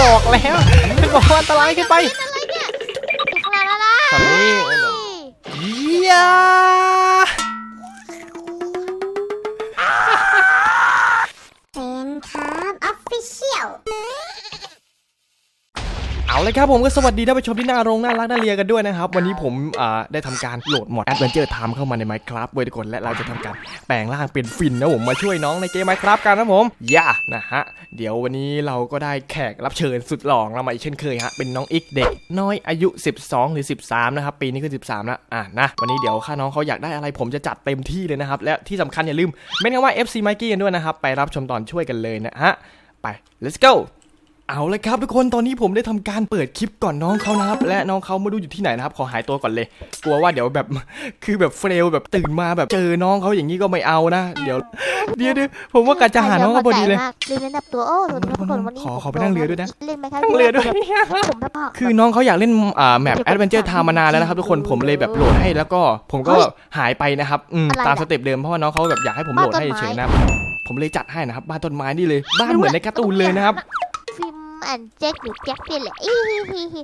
บอกแล้วฉันบอกว่าอันตรายขึ้นไปอะไรเนี่ยถึงขนาดนั้นละตอนนี้เยี่ยเป็นครับออฟฟิเชียล เอาเลยครับผมก็สวัสดีท่านผู้ชมที่น่ารงน่ารักน่าเลียกันด้วยนะครับ วันนี้ผมอ่าได้ทำการโหลดมอด Adventure Time เข้ามาใน Minecraft เว้ยทุกคนและเราจะทำการแปลงร่างเป็นฟินนะผมมาช่วยน้องในเกม Minecraft กันนะผมย่านะฮะ เดี๋ยววันนี้เราก็ได้แขกรับเชิญสุดหล่อของเรามาอีกเช่นเคยฮะเป็นน้องอิกเด็ก น้อยอายุ 12 หรือ 13 นะครับ ปีนี้คือ13 แล้วอะนะวันนี้เดี๋ยวข้าน้องเขาอยากได้อะไรผมจะจัดเต็มที่เลยนะครับและที่สำคัญอย่าลืมเม้นคำว่า FC Mikey กันด้วยนะครับไปรับชมตอนช่วยกันเลยนะฮะไป let's go เอาเลยครับทุกคนตอนนี้ผมได้ทำการเปิดคลิปก่อนน้องเขานะครับ และน้องเขาไม่รู้อยู่ที่ไหนนะครับ ขอหายตัวก่อนเลย กลัวว่าเดี๋ยวแบบคือแบบเฟลแบบตื่นมาแบบเจอน้องเขาอย่างนี้ก็ไม่เอานะ เดี๋ยวเดี๋ยวดูผมว่ากะจะหาน้องเขาพอดีเลยเรียนระดับตัวโอ้สวัสดีครับทุกคนวันนี้ขอขอไปนั่งเรือด้วยนะเล่นไหมครับนั่งเรือด้วยผมคือน้องเขาอยากเล่นอ่าแมปแอดเวนเจอร์ทม์มานานแล้วนะครับทุกคนผมเลยแบบโหลดให้แล้วก็ผมก็หายไปนะครับอืมตามสเต็ปเดิมเพราะว่าน้องเขาแบบอยากให้ผมโหลดให้เฉยๆนะผมเลยจัดให้นะครับบ้านต้นไม้นี่เลยบ้านเหมือนในการ์ตูนเลยนะครับ อนแจ็คหรือแจ็คเนี่ยแหละอีฮิฮิฮิ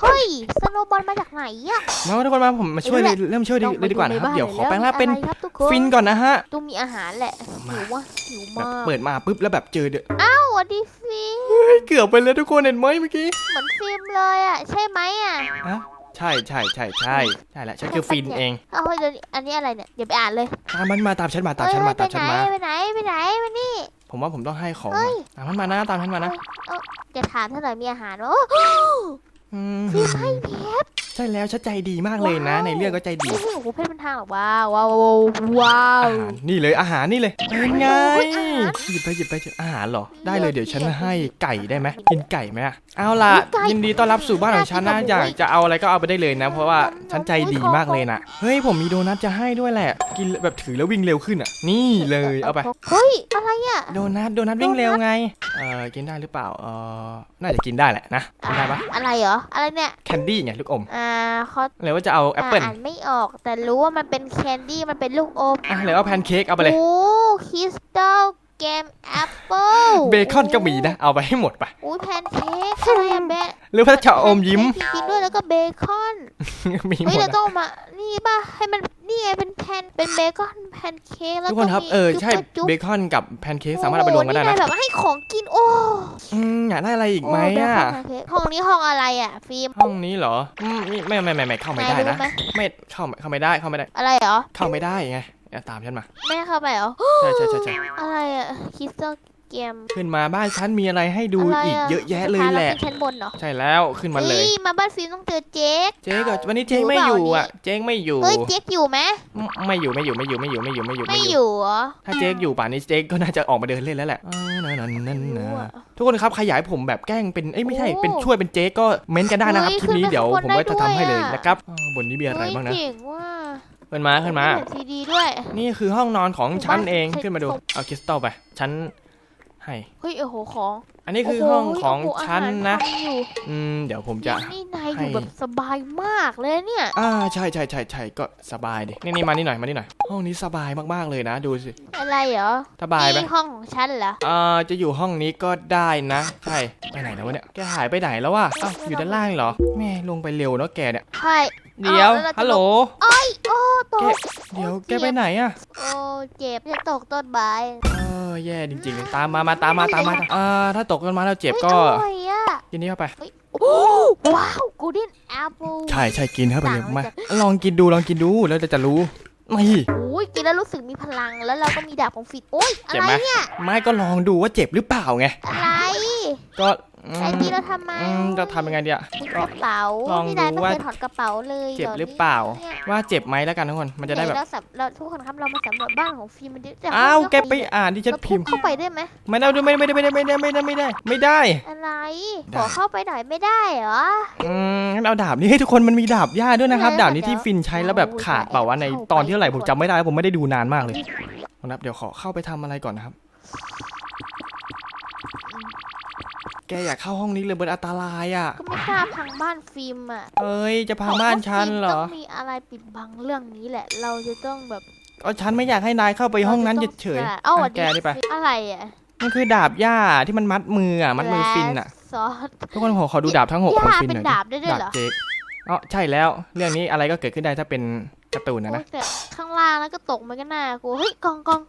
เฮ้ยสโนบอลมาจากไหนอะน้องทุกคนมาผมมาช่วยเลยเริ่มช่วยดีเลยดีกว่านะครับเดี๋ยวขอแปลงร่างเป็นอะไรครับทุกคน ฟินก่อนนะฮะต้องมีอาหารแหละหิวว่ะหิวแบบมากเปิดมาปุ๊บแล้วแบบเจอเดออ้าวสวัสดีฟิล์มเกือบไปเลยทุกคนเห็นไหมเมื่อกี้เหมือนฟิล์มเลยอะใช่ไหมอะฮะใช่ใช่ใช่ใช่ใช่แหละฉันคือฟินเองเอาเฮ้ยเดี๋ยวอันนี้อะไรเนี่ยเดี๋ยวไปอ่านเลยตามมันมาตามฉันมาตามฉันมาเอ้ตายมฉันมาไปไหนไปไหนไปไหนมานี่ ผมว่าผมต้องให้ของเฮ้ย ตามฉันมานะตามฉันมานะจะถามเท่าไหร่มีอาหารวะโอ้อืมฟิล์มให้เพชรใช่แล้วฉันใจดีมากเลยนะว้าวในเรื่องก็ใจดีโอ้โหเพชรเป็นทางหรอว้าวว้าวว้าวว้าวอาหารนี่เลยอาหารนี่เลยเป็นไงโอ้ยอาหารหยิบไปหยิบไปเถอะอาหารเหรอได้เลยเลือกเดี๋ยวฉันเลือกให้ไก่ได้ไหมกินไก่ไหมอะเอาล่ะอุ๊ยไก่ยินดีต้อนรับสู่บ้านของฉันนะน่ากินอยากจังจะเอาอะไรก็เอาไปได้เลยนะ เพราะว่าอืมฉันใจดีขอมากเลยนะเฮ้ยผมมีโดนัทจะให้ด้วยแหละ กินแบบถือแล้ววิ่งเร็วขึ้นอะ นี่เลยเอาไปเฮ้ยอะไรอะโดนัทโดนัทวิ่งเร็วไงเออกินได้หรือเปล่าเออน่าจะกินได้แหละนะกินได้ปะอะไรเหรอ อะไรเนี่ยแคนดี้ไงลูกอมอ่าเขาหรือว่าจะเอาแอปเปิลอ่านไม่ออก แต่รู้ว่ามันเป็นแคนดี้มันเป็นลูกอมอะหรือเอาแพนเค้กเอาไปเลยโอ้คริสตัลเกมแอปเปิลเบคอนก็มีนะ เอาไปให้หมดไปอุ้ยแพนเค้กอะไรอะแบะหรือว่าจะเอาอมยิ้มแพนเค้กจริงๆด้วยแล้วก็เบคอน มีหเฮ้ยมดเราอะ ต้องเอามา นี่ป่ะ ให้มัน นี่ไงเป็นแผ่นเป็นเบคอนแพนเค้กแล้วทุกก็คนครับ มีเออ ใช่ จุ๊บเบคอนกับแพนเค้กสามารถเอาไปรวมกันได้โอ้นะนี่ไงแบบให้ของกิน โอ้อืมอยากได้อะไรอีกไหมโเบอะคอนแพนเค้กห้องนี้ห้องอะไรอะ ฟิล์มห้องนี้เหรออืมนี่ไม่ไม่ไม่ไม่เข้าไม่ได้นายรู้นะไหมไม่เข้าเข้าไม่ได้เข้าไม่ได้ อะไรเหรอ เข้าไม่ได้ไงเอาตามฉันมาไม่ให้เข้าไปเหรอ ใช่ใช่ใช่ใช่อะไรอะ คริสตัล เกมขึ้นมาบ้านฉันมีอะไรให้ดูอะไรอีกเยอะแยะเลยแหละขึ้นชั้นบนเหรอใช่แล้วขึ้นมาเลยฮ้มาบ้านฟิล์มต้องเจอเจ๊กเจ๊ก็วันนี้เจ๊ไม่อยู่อยู่เปล่าอะ เจ๊ไม่อยู่เฮ้ยเจ๊กอยู่ไหมไม่ไม่อยู่ไม่อยู่ไม่อยู่ไม่อยู่ไม่อยู่ไม่อยู่ไม่อยู่เหรอถ้าเจ๊อยู่ป่านนี้เจ๊ก็น่าจะออกมาเดินเล่นแล้วแหละอ่านั่นนั่นนั่นไม่รู้นะอะทุกคนครับใครอยากให้ผมแบบแกล้งเป็นเอ้ยไม่ใช่โอ้เป็นช่วยเป็นเจ๊ก็เม้นต์กันได้นะครับเฮ้ยคลิปนี้ขึ้นไปเดี๋ยวข้างบนผมก็จะทำให้เลยได้ด้วยอะนะครับอ่าบนนี้มีอะไรบ้างนะเฮ้ยเจ๋งว่ะขึ้นมาขึ้นมาแบบซีดีด้วย นี่คือห้องนอนของฉันเองใช่ขึ้นมาดูส่งเอาคริสตัลไปฉันให้ เฮ้ยโอ้โหของ อันนี้คือโโห้องของโโหฉันอาหารนะทำอยู่อืม เดี๋ยวผมจะ นี่นายให้อยู่แบบสบายมากเลยเนี่ย อ่า ใช่ใช่ใช่ใช่ก็สบายดิ นี่นี่มานี่หน่อย มานี่หน่อย ห้องนี้สบายมากๆเลยนะ ดูสิ อะไรเหรอสบายไหมนี่ห้องของฉันเหรอ อ่า จะอยู่ห้องนี้ก็ได้นะ ใช่ ไปไหนแล้ววะเนี่ย แกหายไปไหนแล้ววะอ้าวอยู่ด้านล่างเหรอ แม่ลงไปเร็วเนาะแกเนี่ย ใช่ เดี๋ยวอ้าแล้เราจะฮัลโหลโอ้ยโอ้ตแกกเดี๋ยวโอ้แกไปไหนอะโอ้ เจ็บจะตกต้นไม้เออแย่จริงๆ ตามมา มาตามมาตามมาอ่าถ้าตกต้นไม้แล้วเจ็บก็ฮ้ยอร่อยอะกินนี้เข้าไปโอ้ว้าวกูดินแอปเปิล ใช่ใช่กินเข้าไปเลยต่างมาจากลองกินดูลองกินดูแล้วจะรู้นี่ โอ้ยกินแล้วรู้สึกมีพลังแล้วเราก็มีดาบของฟิตโอ้ยอะเจ็บไรไหม เนี่ย ไม่ก็ลองดูว่าเจ็บหรือเปล่าไง อะไร ก็ แต่อันนี้เราทำไมอืมจทำยังไงดีอะ กระเป๋าลองพี่ดูนายไม่ว่าถอดกระเป๋าเลยเจ็บหรือเปล่าว่าเจ็บไหมแล้วกันทุกคน มันจะได้แบบเราทุกคนครับเรามาสำรวจบ้านของฟิล์มมันดิแต่อ้าวแกไปอ่านที่ฉันพิมพ์เข้าไปได้ไหมไม่ได้ด้วยไม่ได้ไม่ได้ไม่ได้ไม่ได้ไม่ได้ไม่ได้ อะไรขอเข้าไปหน่อยไม่ได้เหรอ อืมงั้เอาดาบนี้ให้ทุกคนมันมีดาบย่าด้วยนะครับดาบนี้ที่ฟินใช้แล้วแบบขาดเปล่าวะในตอนที่เท่าไหร่ผมจำไม่ได้ผมไม่ได้ดูนานมากเลยนะครับเดี๋ยวขอเข้าไปทำอะไรก่อนนะครับ แกอยากเข้าห้องนี้เลยเบิร์ดอันตรายอะ ก็ไม่กล้าพังบ้านฟิล์มอะเอ้ย จะพังบ้านฉันเหรอ ต้องมีอะไรปิดบังเรื่องนี้แหละ เราจะต้องแบบก็ฉันไม่อยากให้นายเข้าไปห้องนั้นราจะต้เฉยสละๆเอ้าอะแกนี่ไปอะไรอะ มันคือดาบหญ้าที่มันมัดมืออะ มัดมือฟินอะซอสทุกคนขอขอดูดาบทั้งหกของฟินหน่อยหญ้าเป็นดาบได้ด้วยเหรอดาบเจ๊กอ๋อใช่แล้ว เรื่องนี้อะไรก็เกิดขึ้นได้ถ้าเป็นการ์ตูนนะโอ้นะยแต่ข้างล่างแล้วก็ตกมันก็น่ากลัวเฮ้ยกองกอง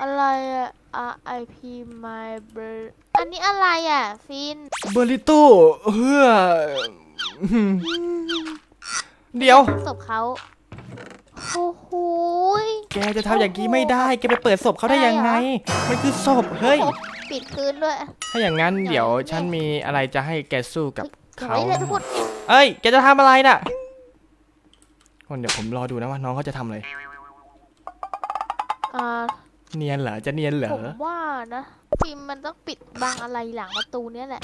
อะไรอะ R I P my bird อันนี้อะไรอะ ฟิน เบอร์ลิโต้เฮือเดี๋ยว ศพเขาโอ้โหย แกจะทำอย่างนี้ไม่ได้ แกไปเปิดศพเขาได้ยังไง มันคือศพ เฮ้ย ปิดคืนด้วยถ้าอย่างนั้นเดี๋ยวฉันมีอะไรจะให้แกสู้กับอย่างเขานี้เลยทุกคนเอ้ย แกจะทำอะไรน่ะคนเดี๋ยวผมรอดูนะว่าน้องเขาจะทำอะไร อ่าเนียนเหรอ จะเนียนเหรอ ผมว่านะ ฟิล์มมันต้องปิดบังอะไรหลังประตูเนี้ยแหละ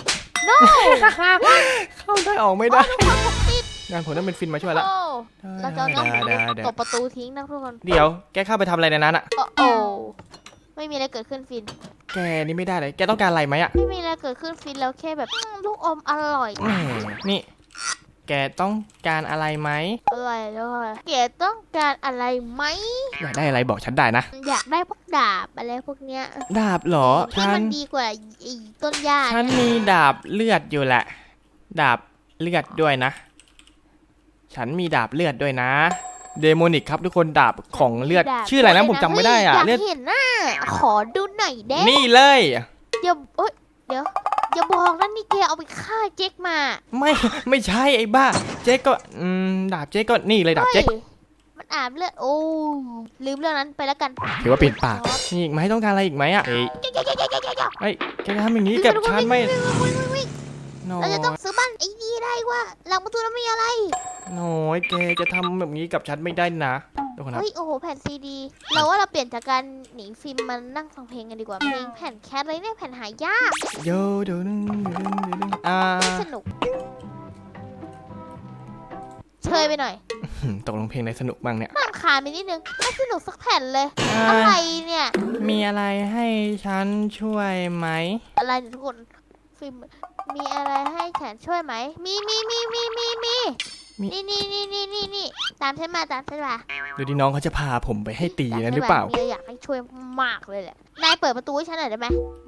เข้าได้ออกไม่ได้งานผมต้องเป็นฟินมาช่วยแล้วโอ้เราจะเอาน้องผมได้ได้ตบประตูทิ้งนะทุกคนเดี๋ยวแกเข้าไปทำอะไรในนั้นอะโอ้โอ้ไม่มีอะไรเกิดขึ้นฟิน แกนี่ไม่ได้เลย แกต้องการอะไรไหมอะไม่มีอะไรเกิดขึ้นฟินแล้วแค่แบบอืมลูกอมอร่อยแหมนี่ แกต้องการอะไรไหมอร่อยเลยเก๋ต้องการอะไรไหม อยากได้อะไรบอกฉันได้นะ อยากได้พวกดาบอะไรพวกเนี้ย ดาบเหรอที่ฉัมันนดีกว่าไอ้ต้นหญ้าฉันเนี่ยมีดาบเลือดอยู่แหละ ดาบเลือดด้วยนะ ฉันมีดาบเลือดด้วยนะ เดโมนิกครับทุกคนดาบของเลือดดาบชื่ออะไรนะผมจำไม่ได้อะเฮ้ยเลืออดยากเห็นน่ะขอดูหน่อยได้นี่เลยอย่าเอ้ยเดี๋ยว อย่าบอกนะนี่แกเอาไปฆ่าเจ๊กมาไม่ไม่ใช่ไอ้บ้า เจ๊ก็อืมดาบเจ๊ก็นี่เลยดาบเจ๊ก ฮ้ยมันอาบเลือดโอ้ลืมเรื่องนั้นไปแล้วกันถือว่าปิดปาก มีอีกไหมต้องการอะไรอีกไหมอะเอ้ยเฮ้ยแกจะทำอย่างนี้กับฉันไหมน้อเรายจะต้องซื้อบ้านไอ้นี่ได้ว่าหลังประตูนั้นมีอะไรน้อยแกจะทำแบบนี้กับฉันไม่ได้นะทุ กคนครับเฮ้ยโอ้โหแผ่นซีดี เราว่าเราเปลี่ยนจากการหนีฟิล์มมันนั่งฟังเพลงกันดีกว่า เพลงแผ่นแคสอะไรเนี่ยแผ่นหายากโยเดี๋ยวนึงเดี๋ยวนึงเดี๋ยวนึงอ่าสนุก เชยไปหน่อยหืมตกลงเพลงไหนสนุกบ้างเนี่ยน่ารำคาญไปนิดนึงไม่สนุกสักแผ่นเลยอ่าอะไรเนี่ย มีอะไรให้ฉันช่วยไหม อะไรเนี่ยทุกคนฟิล์มมีอะไรให้ฉันช่วยไหม มีมีมีมีมีมี นี่นี่นี่นี่นี่นี่ตามฉันมาตามฉันมาดูดิน้องเขาจะพาผมไปให้ตีตามฉันะนหรือเปล่ามมีอยากให้ช่วยมากเลยแหละนายเปิดประตูให้ฉันหน่อยได้ไหม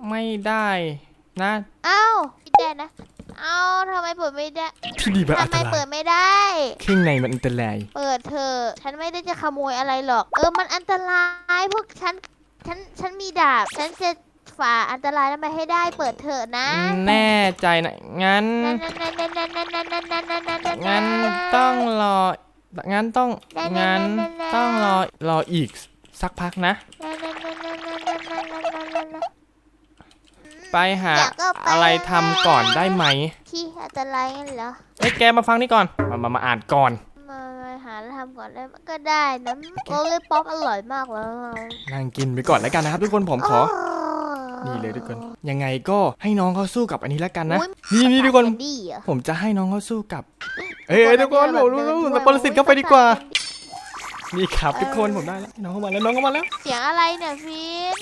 ไม่ได้นะ เอ้าไม่ได้นะ เอ้าทำไมเปิดไม่ได้ที่ดีมันอัทำนไมตราเปิยดไม่ได้เครื่องในมันอันตราย เปิดเถอะฉันไม่ได้จะขโมยอะไรหรอก เออ มันอันตรายพวกฉัน ฉัน ฉันมีดาบ ฉันจะ ฝ่าอันตรายนั้นมาให้ได้เปิดเถอะนะแน่ใจนะงั้นงั้นต้องรอ งั้นต้องงั้นต้องรอรออีกสักพักนะ ไปหาอะไรทำก่อนได้ไหม ที่อันตรายนั่นเหรอไอ้แกมาฟังนี่ก่อนมามามาอ่านก่อนมาหาทำก่อนได้ก็ได้นะโอเลป๊อปอร่อยมากแล้วนั่งกินไปก่อนแล้วกันนะครับทุกคนผมขอ นี่เลยทุกคน ยังไงก็ให้น้องเขาสู้กับอันนี้แล้วกันนะ นี่นี่ทุกคนดีอะผมจะให้น้องเขาสู้กับ เอ้ยทุกคนผมรู้รู้แต่ปรสิตเข้าไปดีกว่า นี่ครับทุกคนผมได้แล้วน้องเข้ามาแล้วน้องเข้ามาแล้ว เสียงอะไรเนี่ยฟิน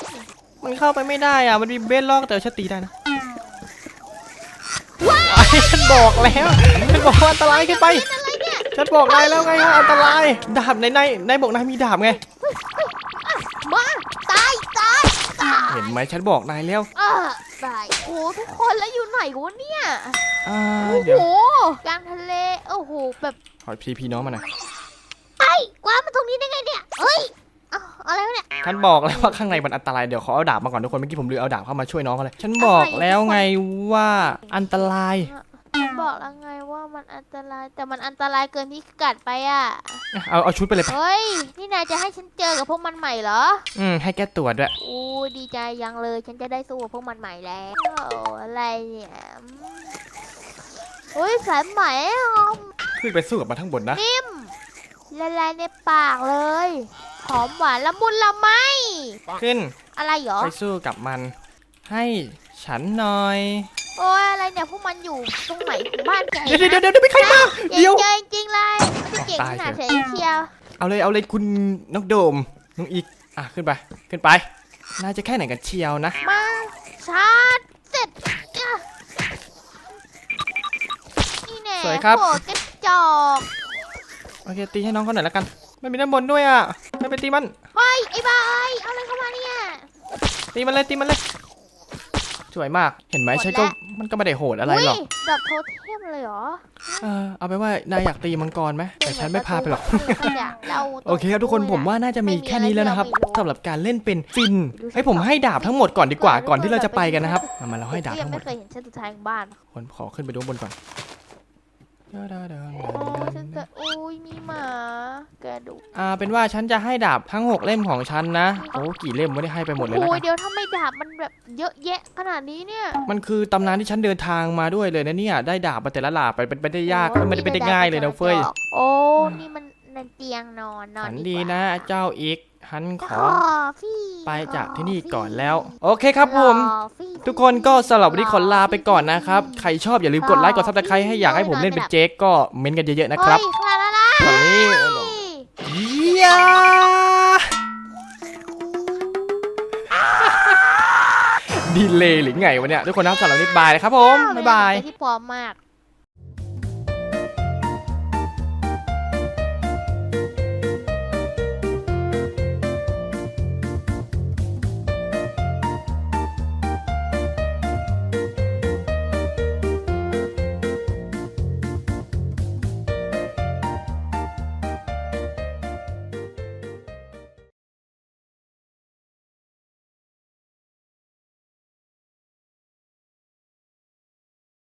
มันเข้าไปไม่ได้อะมันมีเบสล็อกแต่ฉันตีได้นะฉันบอกแล้วฉันบอกว่าอันตรายขึ้นไปอะไรเนี่ยฉันบอกนายแล้วไงว่าอันตราย ดาบในในในบอกนายมีดาบไง เห็นไหมฉันบอกนายแล้วอ่าตายโอ้ทุกคนแล้วอยู่ไหนวะเนี่ยอ่าโอ้เดี๋ยวโหกลางทะเลโอ้โหแบบขอพีพีน้องมาหน่อยไอ้กว้างมาตรงนี้ได้ไงเนี่ยเฮ้ยเอาอะไรวะเนี่ย ฉันบอกแล้วว่าข้างในมันอันตรายเดี๋ยวขอเอาดาบมาก่อนทุกคนเมื่อกี้ผมลืมเอาดาบเข้ามาช่วยน้องเขาเลยฉันบอกแล้วไงว่าอันตราย บอกแล้วไงว่ามันอันตรายแต่มันอันตรายเกินพิกัดไปอะ เอาเอาชุดไปเลยไปเฮ้ย นี่นายจะให้ฉันเจอกับพวกมันใหม่เหรอ อืมให้แก้ตัวด้วยโอ้ดีใจยังเลย ฉันจะได้สู้กับพวกมันใหม่แล้วโอ้อะไรเนี่ยอืมโอ้ยสายไหมหอมขึ้นไปสู้กับมันทั้งบนนะ นิ่มละลายในปากเลย หอมหวานละมุนละไม ขึ้นอะไรเหรอ ไปสู้กับมัน ให้ฉันหน่อย โอ้ยอะไรเนี่ยพวกมันอยู่ตรงไหนของบ้านแกเดี๋ยวเดี๋ยวเดี๋ยวเดี๋ยวไม่ใครมาเก่เดี๋ยวงเก่งจริงเลยไม่ได้เก่งขนาดเฉยเชียวเอาเลยเอาเลยคุณนกโดมน้องอีกอะขึ้นไปขึ้นไปนายจะแค่ไหนกันเชียวนะมาชาร์จเสร็จอะนี่แน่สวยครับโหกระจอกโอเคตีให้น้องเขาหน่อยแล้วกันมันมีด้านบนด้วยอะไม่ไปตีมันเฮ้ยไอ้บ้าเอ้ยเอาอะไรเข้ามาเนี่ยตีมันเลยตีมันเลยสวยมาก เห็นไหมหมดฉันก็แล้ว มันก็ไม่ได้โหดอะไรหรอกยดอกโทเทมเลยเหรอเออเอาไปนว่านายอยากตีมังกรไหมแต่ฉันไม่พาไปหรอกขยะเราโอเคครับทุกคนผมว่าน่าจะมีแค่นี้แล้วนะครับสำหรับการเล่นเป็นฟินให้ยผมให้ดาบทั้งหมดก่อนดีกว่าก่อนที่เราจะไปกันนะครับมามาเราให้ดาบยัทั้งงหมไม่ดเคยเห็นชั้นสุดท้ายของบ้าน คนขอขึ้นไปดูข้างบนก่อน โอ้ฉันจะอุ้ยมีหมากระดูกอ่าเป็นว่าฉันจะให้ดาบทั้ง6เล่มของฉันนะโอ้กี่เล่มไม่ได้ให้ไปหมดเลยนะโอ้ยเดี๋ยวทำไมดาบมันแบบเยอะแยะขนาดนี้เนี่ยมันคือตำนานที่ฉันเดินทางมาด้วยเลยนะเนี่ยได้ดาบมาแต่ละหลาบไปเป็นไปได้ยากมันไม่ได้เป็นได้ง่ายเลยนะเฟ้ยโอ้นี่มันนั่นเตียงนอนนอนฝันกว่าดีนะเจ้าอีก ฉันขขออฟี่ไปจากที่นี่ขอก่อนฟี่แล้ว โอเคครับผมขอฟี่ทุกคนก็สำหรับวันนี้ขอลาไปก่อนนะครับ ใครชอบอย่าลืมกดไลค์กดซับสไครต์ให้อยากให้ผมเล่นเป็นเจ๊กก็เม้นต์กันเยอะๆนะครับเฮ้ยคลาลาลาตอนนี้เยี่ยดีเลยหรือไงวะเนี่ย ทุกคนนะครับสำหรับวันนี้บายนะครับผม บ๊ายบายเป็นที่ปลอมมาก